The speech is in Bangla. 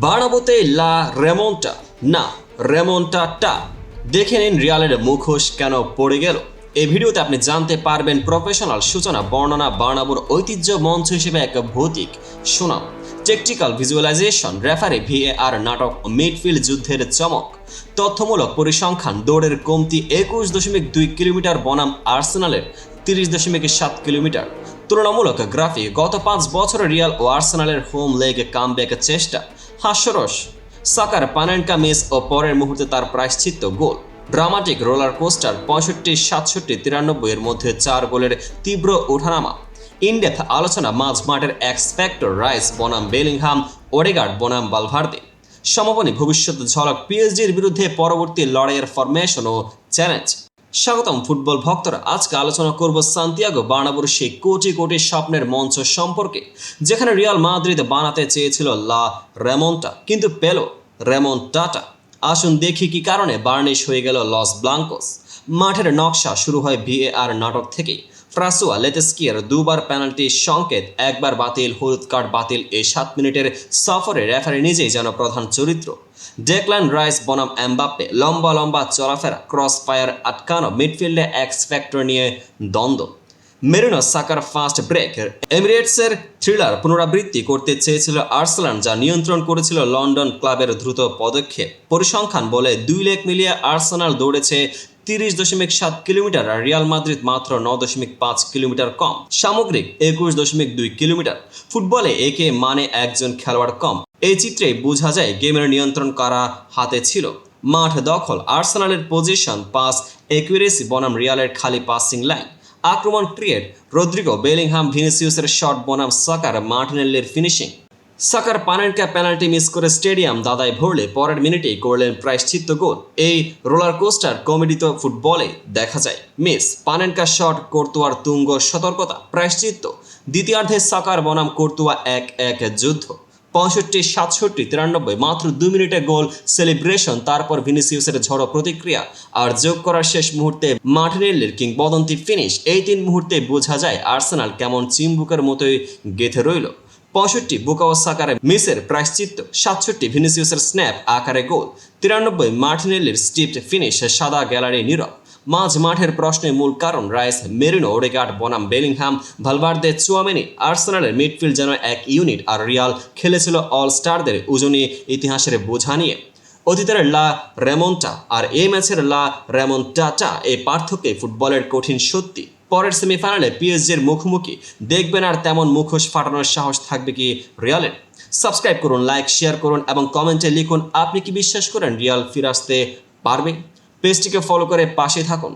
বাড়াবোতে লা রেমনটা। না, রেমনটা টা। দেখে নিন রিয়ালের মুখোশ কেন পড়ে গেল। এই ভিডিওতে আপনি জানতে পারবেন প্রফেশনাল সূচনা, বর্ণনা বার্নাবুর ঐতিহ্য মঞ্চ হিসেবে এক ভৌতিক সুনাম। টেকটিক্যাল ভিজুয়ালাইজেশন, রেফারি, ভিএআর নাটক ও মিডফিল্ড যুদ্ধের চমক। তথ্যমূলক পরিসংখ্যান, দৌড়ের কমতি, একুশ দশমিক দুই কিলোমিটার বনাম আর্সেনালের তিরিশ দশমিক সাত কিলোমিটার। তুলনামূলক গ্রাফিক, গত পাঁচ বছরে রিয়াল ও আর্সেনালের হোম লেগে কামব্যাকের চেষ্টা। হাস্যরস। সাকার পানেনকা মিস ও পরের মুহূর্তে তার প্রায়শ্চিত্ত গোল। ড্রামাটিক রোলার কোস্টার পঁয়ষট্টি, সাতষট্টি, তিরানব্বই এর মধ্যে চার গোলের তীব্র ওঠানামা। ইনডেপথ আলোচনা মাঝ মাঠের এক্সপেক্টর রাইস বনাম বেলিংহাম, ওডেগার্ড বনাম বালভার্দে। সমাপনী ভবিষ্যৎ ঝলক পিএসজির বিরুদ্ধে পরবর্তী লড়াইয়ের ফরমেশন ও চ্যালেঞ্জ। স্বাগতম ফুটবল ভক্তরা। আজকে আলোচনা করব সান্তিয়াগো বার্নাবুর সেই কোটি কোটি স্বপ্নের মঞ্চ সম্পর্কে, যেখানে রিয়াল মাদ্রিদ বানাতে চেয়েছিল লা রেমনটা। কিন্তু পেল রেমন টাটা আসুন দেখি কি কারণে বার্নিশ হয়ে গেল লস ব্লাঙ্কোস। মাঠের নকশা শুরু হয় ভিএআর নাটক থেকেই। ফ্রাসোয়া লেতেস্কিয়ার দুবার পেনাল্টি সংকেত, একবার বাতিল, হলুদ কার্ড বাতিল এই সাত মিনিটের সফরে রেফারি নিজেই যেন প্রধান চরিত্র। ডেকলান রাইস, বনাম এমবাপ্পে লম্বা লম্বা চলাফেরা, ক্রস ফায়ার আটকানো, মিডফিল্ডে এক্স ফ্যাক্টর নিয়ে দ্বন্দ্ব। মেরিনো সাকার ফাস্ট ব্রেক, এমিরেটসের থ্রিলার পুনরাবৃত্তি করতে চেয়েছিল আর্সেলান, যা নিয়ন্ত্রণ করেছিল লন্ডন ক্লাবের দ্রুত পদক্ষেপ। পরিসংখ্যান বলে, দুই লেখ মিলিয়ে আর্সেনাল দৌড়েছে তিরিশ দশমিক সাত কিলোমিটার আর রিয়াল মাদ্রিদ মাত্র ন দশমিক পাঁচ কিলোমিটার কম। সামগ্রিক একুশ দশমিক দুই কিলোমিটার। ফুটবলে একে মানে একজন খেলোয়াড় কম। এই চিত্রে বোঝা যায় গেমের নিয়ন্ত্রণ করা হাতে ছিল। মাঠ দখল, আর্সেনালের পজিশন, পাস একুরেসি বনাম রিয়ালের খালি পাসিং লাইন। আক্রমণ ক্রিয়েট রদ্রিগো, বেলিংহাম, ভিনিসিউসের শট, বনাম সাকার মার্টিনেল্লির ফিনিশিং। সাকার পানেরকা পেনাল্টি মিস করে স্টেডিয়াম দাদায় ভরলে পরের মিনিটেই করলেন প্রায়শ্চিত্ত গোল। এই রোলার কোস্টার কমেডি তো ফুটবলে দেখা যায়। মিস পানেনকা শট, কর্তুয়ার তুঙ্গ সতর্কতা প্রায়শ্চিত্ত দ্বিতীয়ার্ধে সাকার বনাম কর্তুয়া এক এক যুদ্ধ। পঁয়ষট্টি, সাতষট্টি, তিরানব্বই, মাত্র দু মিনিটে গোল সেলিব্রেশন, তারপর ভিনিসিউসের ঝড়ো প্রতিক্রিয়া। আর যোগ করার শেষ মুহূর্তে মার্টিনেল্লির কিংবদন্তি ফিনিশ। এই তিন মুহূর্তে বোঝা যায় আর্সেনাল কেমন চিম্বুকের মতোই গেথে রইল। পঁয়ষট্টি বুকাও সাকারে মিসের প্রায়শ্চিত্ত, সাতষট্টি ভিনিসিউসের স্ন্যাপ আকারে গোল, তিরানব্বই মার্টিনেল্লির স্টিপড ফিনিশ সাদা গ্যালারি নীরব। মাঝ মাঠের প্রশ্নের মূল কারণ রাইস মেরিনো, ওডেগার্ড, বনাম, বেলিংহাম, ভালভার্দে, চুয়ামেনি, আর্সেনালের মিডফিল্ড যেন এক ইউনিট আর রিয়াল খেলেছিল অল স্টারদের উজনি ইতিহাসের বোঝা নিয়ে। অতীতের লা রেমন্টা আর এই ম্যাচের লা রেমন্টাটা এই পার্থক্যে ফুটবলের কঠিন সত্যি। পরের সেমিফাইনালে পিএসজির মুখোমুখি। দেখবেন আর তেমন মুখোশ ফাটানোর সাহস থাকবে কি রিয়ালের সাবস্ক্রাইব করুন লাইক শেয়ার করুন এবং কমেন্টে লিখুন, আপনি কি বিশ্বাস করেন রিয়াল ফিরে আসতে পারবে? পেজটিকে ফলো করে পাশে থাকুন।